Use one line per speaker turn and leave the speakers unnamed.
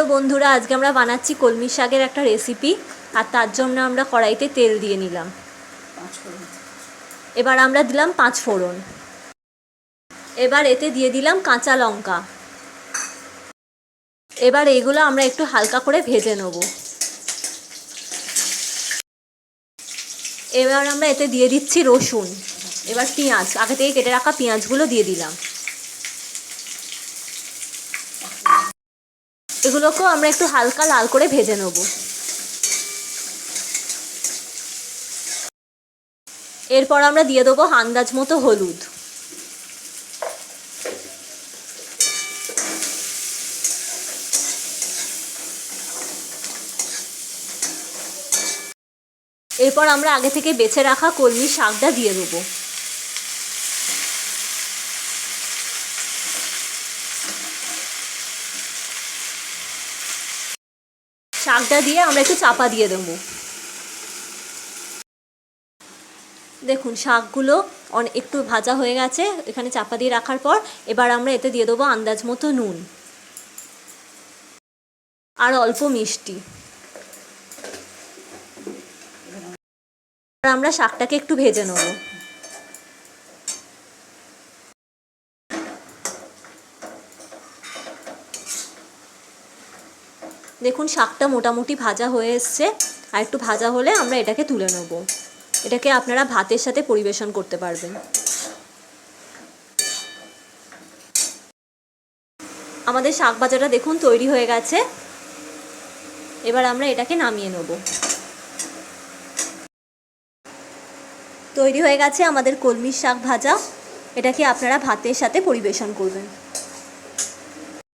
তো বন্ধুরা আজকে আমরা বানাচ্ছি কলমি শাকের একটা রেসিপি আর তার জন্য আমরা কড়াইতে তেল দিয়ে নিলাম। এবার আমরা দিলাম পাঁচ ফোড়ন। এবার এতে দিয়ে দিলাম কাঁচা লঙ্কা। এবার এগুলো আমরা একটু হালকা করে ভেজে নেব। এবার আমরা এতে দিয়ে দিচ্ছি রসুন। এবার পেঁয়াজ আগে থেকে কেটে রাখা পেঁয়াজগুলো দিয়ে দিলাম। এগুলোকেও আমরা একটু হালকা লাল করে ভেজে নেব। এরপর আমরা দিয়ে দেবো আন্দাজ মতো হলুদ। এরপর আমরা আগে থেকে বেছে রাখা কলমি শাকটা দিয়ে দেবো। শাকটা দিয়ে আমরা একটু চাপা দিয়ে দেবো। দেখুন, শাকগুলো অনেক একটু ভাজা হয়ে গেছে, এখানে চাপা দিয়ে রাখার পর এবার আমরা এতে দিয়ে দেবো আন্দাজ মতো নুন আর অল্প মিষ্টি। আমরা শাকটাকে একটু ভেজে নেব। দেখুন, শাকটা মোটামুটি ভাজা হয়ে এসছে। আর একটু ভাজা হলে আমরা এটাকে তুলে নেব। এটাকে আপনারা ভাতের সাথে পরিবেশন করতে পারবেন। আমাদের শাক ভাজাটা দেখুন, তৈরি হয়ে গেছে। এবার আমরা এটাকে নামিয়ে নেব। তৈরি হয়ে গেছে আমাদের কলমির শাক ভাজা। এটাকে আপনারা ভাতের সাথে পরিবেশন করবেন।